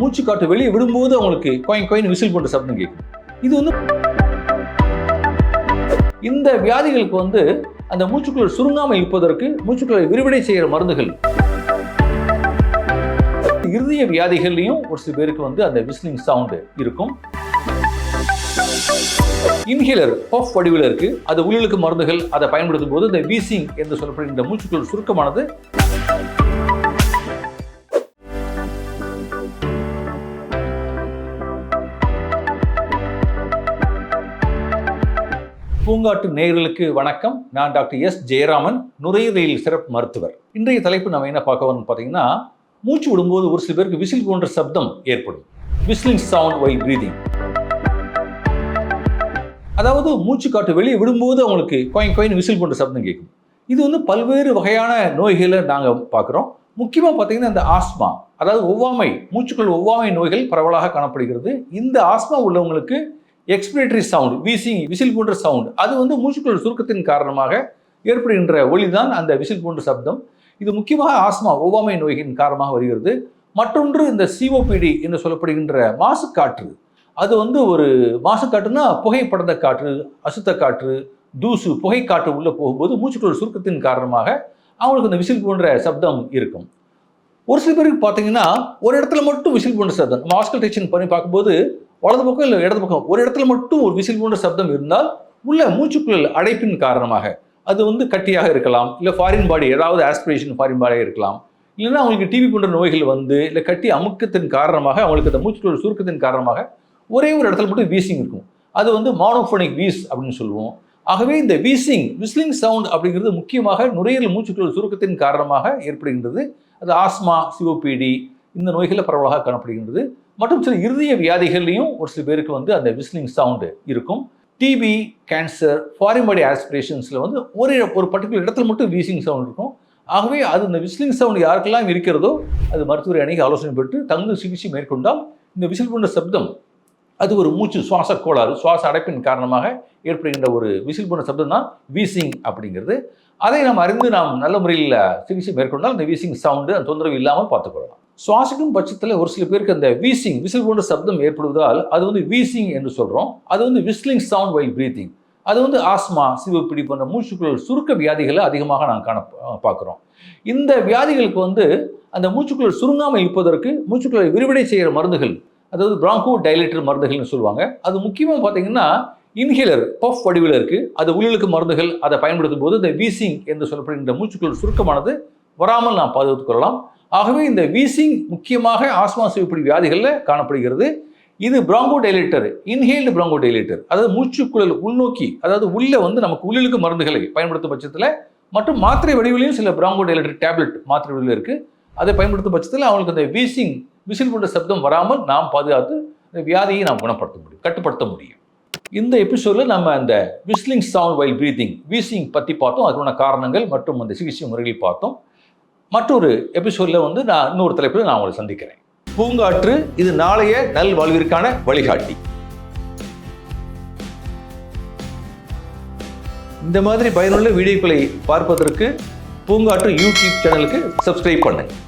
மூச்சு காற்று வெளியே விடும்போது அவங்களுக்கு கோயின் கோயின் விசில் போட்டு சப்தம் கேட்கும் இது வந்து இந்த வியாதிகளுக்கு வந்து அந்த மூச்சுக்குழல் சுருங்காமல் இருப்பதற்கு மூச்சுக்குழலை விரிவடை செய்கிற மருந்துகள். இருதய வியாதிகள்லையும் ஒரு சில பேருக்கு வந்து அந்த விசிலிங் சவுண்டு இருக்கும். இன்ஹேலர் பஃப் வடிவில் இருக்கு. அது உள்ளுக்கு மருந்துகள். அதை பயன்படுத்தும் போது இந்த வீசிங் என்று சொல்லப்படுகிற இந்த மூச்சுக்குழல் சுருக்கமானது பூங்காட்டு நேர்களுக்கு வணக்கம். நான் டாக்டர் எஸ். ஜெயராமன் நுரையீரலில் சிறப்பு மருத்துவர். இன்றைய தலைப்பு நம்ம என்ன பார்க்க வரோம்னு பார்த்தீங்கன்னா மூச்சு விடும்போது ஒரு சில பேருக்கு விசில் போன்ற சப்தம் ஏற்படும். விசிலிங் சவுண்ட் வை பிரீதிங் அதாவது மூச்சு காட்டு வெளியே விடும்போது அவங்களுக்கு கோயின் கோயின் விசில் போன்ற சப்தம் கேட்கும். இது வந்து பல்வேறு வகையான நோய்களை நாங்கள் பார்க்குறோம். முக்கியமாக பார்த்தீங்கன்னா இந்த ஆஸ்மா. அதாவது ஒவ்வாமை மூச்சுக்குள் ஒவ்வாமை நோய்கள் பரவலாக காணப்படுகிறது. இந்த ஆஸ்மா உள்ளவங்களுக்கு எக்ஸ்பிரேட்டரி சவுண்ட் வீசிங் விசில் போன்ற சவுண்ட் அது வந்து மூச்சுக்குள் சுருக்கத்தின் காரணமாக ஏற்படுகின்ற ஒளி தான் அந்த விசில் போன்ற சப்தம். இது முக்கியமாக ஆஸ்மா ஒவ்வாமை நோய்களின் காரணமாக வருகிறது. மற்றொன்று இந்த சிஓபிடி என்று சொல்லப்படுகின்ற மாசுக்காற்று. அது வந்து ஒரு மாசுக்காற்றுனா புகை புகைப்படந்த காற்று அசுத்த காற்று தூசு புகை காற்று உள்ளே போகும்போது மூச்சுக்குள் சுருக்கத்தின் காரணமாக அவங்களுக்கு அந்த விசில் போன்ற சப்தம் இருக்கும். ஒரு சில பேருக்கு பார்த்தீங்கன்னா ஒரு இடத்துல மட்டும் விசில் போன்ற சப்தம். நம்ம ஆஸ்கல்டேஷன் பண்ணி பார்க்கும்போது வலது பக்கம் இல்லை இடது பக்கம் ஒரு இடத்துல மட்டும் ஒரு விசில் போன்ற சப்தம் இருந்தால் உள்ள மூச்சுக்குழல் அடைப்பின் காரணமாக அது வந்து கட்டியாக இருக்கலாம். இல்லை ஃபாரின் பாடி ஏதாவது ஆஸ்பிரேஷன் ஃபாரின் பாடியாக இருக்கலாம். இல்லைன்னா அவங்களுக்கு டிவி போன்ற நோய்கள் வந்து இல்லை கட்டி அமுக்கத்தின் காரணமாக அவங்களுக்கு அந்த மூச்சுக்குழல் சுருக்கத்தின் காரணமாக ஒரே ஒரு இடத்துல மட்டும் வீசிங் இருக்கும். அது வந்து மானோஃபோனிக் வீஸ் அப்படின்னு சொல்லுவோம். ஆகவே இந்த வீசிங் விஸ்லிங் சவுண்ட் அப்படிங்கிறது முக்கியமாக நுரையீரல் மூச்சுக்குழல் சுருக்கத்தின் காரணமாக ஏற்படுகின்றது. அது ஆஸ்மா சிஓபிடி இந்த நோய்களில் பரவலாக காணப்படுகின்றது. மற்றும் சில இருதய வியாதிகள்லையும் ஒரு சில பேருக்கு வந்து அந்த விஸ்லிங் சவுண்டு இருக்கும். டிபி கேன்சர் ஃபாரின் பாடி ஆஸ்பிரேஷன்ஸில் வந்து ஒரு ஒரு பர்டிகுலர் இடத்துல மட்டும் வீசிங் சவுண்ட் இருக்கும். ஆகவே அது இந்த விஸ்லிங் சவுண்ட் யாருக்கெல்லாம் இருக்கிறதோ அது மருத்துவரை அணுகி ஆலோசனை பெற்று தகுந்த சிகிச்சை மேற்கொண்டால் இந்த விசில் போன்ற சப்தம் அது ஒரு மூச்சு சுவாச கோளாறு சுவாச அடைப்பின் காரணமாக ஏற்படுகின்ற ஒரு விசில் போன்ற சப்தம் தான் வீசிங் அப்படிங்கிறது. அதை நாம் அறிந்து நாம் நல்ல முறையில் சிகிச்சை மேற்கொண்டால் இந்த வீசிங் சவுண்டு அந்த தொந்தரவு இல்லாமல் பார்த்துக்கொள்ளலாம் சுவாசிக்கும் பட்சத்தில் ஒரு சில பேருக்கு அந்த வீசிங் விசில் போன்ற சப்தம் ஏற்படுவதால் அது வந்து வீசிங் என்று சொல்கிறோம் அது வந்து விஸ்லிங் சவுண்ட் வைல் பிரீத்திங் அது வந்து ஆஸ்மா சிவப்பிடி போன்ற மூச்சுக்குழல் சுருக்க வியாதிகளை அதிகமாக நான் காண பார்க்குறோம். இந்த வியாதிகளுக்கு வந்து அந்த மூச்சுக்குழல் சுருங்காமல் இருப்பதற்கு மூச்சுக்குழலை விரிவடை செய்கிற மருந்துகள் அதாவது பிராங்கோ டைலேட்டர் மருந்துகள்னு சொல்லுவாங்க. அது முக்கியமாக பார்த்தீங்கன்னா இன்ஹேலர் பஃப் வடிவில் இருக்குது அது உள்ளிழுக்கு மருந்துகள். அதை பயன்படுத்தும் போது இந்த வீசிங் என்று சொல்லப்படுகின்ற மூச்சுக்குழல் சுருக்கமானது வராமல் நாம் பாதுகாத்துக் கொள்ளலாம். ஆகவே இந்த வீசிங் முக்கியமாக ஆஸ்மா சிவப்படி வியாதிகளில் காணப்படுகிறது. இது bronchodilator inhaled bronchodilator அதாவது மூச்சுக்குழல் உள்நோக்கி அதாவது உள்ளே வந்து நமக்கு உள்ளுக்கு மருந்துகளை பயன்படுத்தும் பட்சத்தில் மற்றும் மாத்திரை வடிவிலையும் சில பிராங்கோ டைலேட்டர் டேப்லெட் மாத்திரை வடிவில் இருக்குது அதை பயன்படுத்தும் பட்சத்தில் அவங்களுக்கு அந்த வீசிங் விசில் போன்ற சப்தம் வராமல் நாம் பாதுகாத்து இந்த வியாதியை நாம் குணப்படுத்த முடியும் கட்டுப்படுத்த முடியும். இந்த எபிசோடில் நம்ம அந்த whistling sound while breathing wheezing பற்றி பார்த்தோம். அதுக்கான காரணங்கள் மற்றும் அந்த சிகிச்சை முறைகளை பார்த்தோம். மற்றொரு எபிசோடில் வந்து நான் இன்னொரு தலைப்பில் நான் உங்களை சந்திக்கிறேன். பூங்காற்று இது நாளைய நல் வாழ்விற்கான வழிகாட்டி. இந்த மாதிரி பயனுள்ள வீடியோக்களை பார்ப்பதற்கு பூங்காற்று யூடியூப் சேனலுக்கு சப்ஸ்கிரைப் பண்ணுங்கள்